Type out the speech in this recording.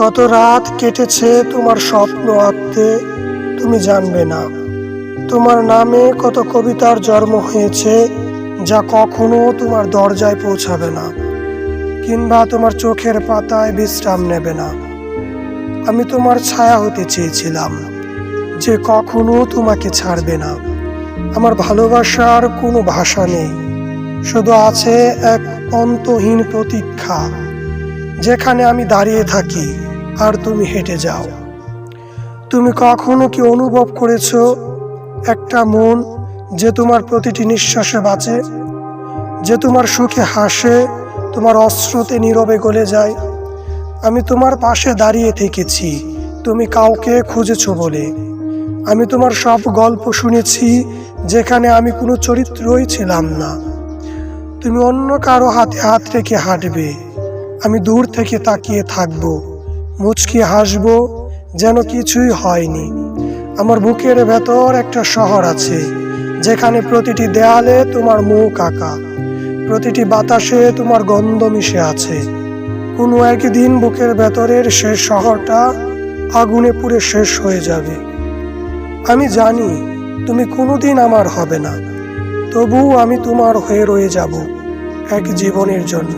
কত রাত কেটেছে তোমার স্বপ্ন আঁকতে, তুমি জানবে না। তোমার নামে কত কবিতার জন্ম হয়েছে, যা কখনো তোমার দরজায় পৌঁছাবে না, কিংবা তোমার চোখের পাতায় বিশ্রাম নেবে না। আমি তোমার ছায়া হতে চেয়েছিলাম, যে কখনো তোমাকে ছাড়বে না। আমার ভালোবাসার কোনো ভাষা নেই, শুধু আছে এক অন্তহীন প্রতীক্ষা, যেখানে আমি দাঁড়িয়ে থাকি। আর তুমি হেঁটে যাও। তুমি কখনো কি অনুভব করেছ একটা মন যে তোমার প্রতিটি নিঃশ্বাসে বাঁচে, যে তোমার সুখে হাসে, তোমার অশ্রুতে নীরবে গলে যায়? আমি তোমার পাশে দাঁড়িয়ে থেকেছি, তুমি কাউকে খুঁজেছো বলে। আমি তোমার সব গল্প শুনেছি, যেখানে আমি কোনো চরিত্রই ছিলাম না। তুমি অন্য কারও হাতে হাত রেখে হাঁটবে, আমি দূর থেকে তাকিয়ে থাকব। মুচকি হাসব যেন কিছুই হয়নি। আমার বুকের ভেতর একটা শহর আছে, যেখানে প্রতিটি দেয়ালে তোমার মুখ আঁকা, প্রতিটি বাতাসে তোমার গন্ধ মিশে আছে। কোনো একদিন বুকের ভেতরের শেষ শহরটা আগুনে পুড়ে শেষ হয়ে যাবে। আমি জানি তুমি কোনোদিন আমার হবে না তবু আমি তোমার হয়ে রয়ে যাব এক জীবনের জন্য।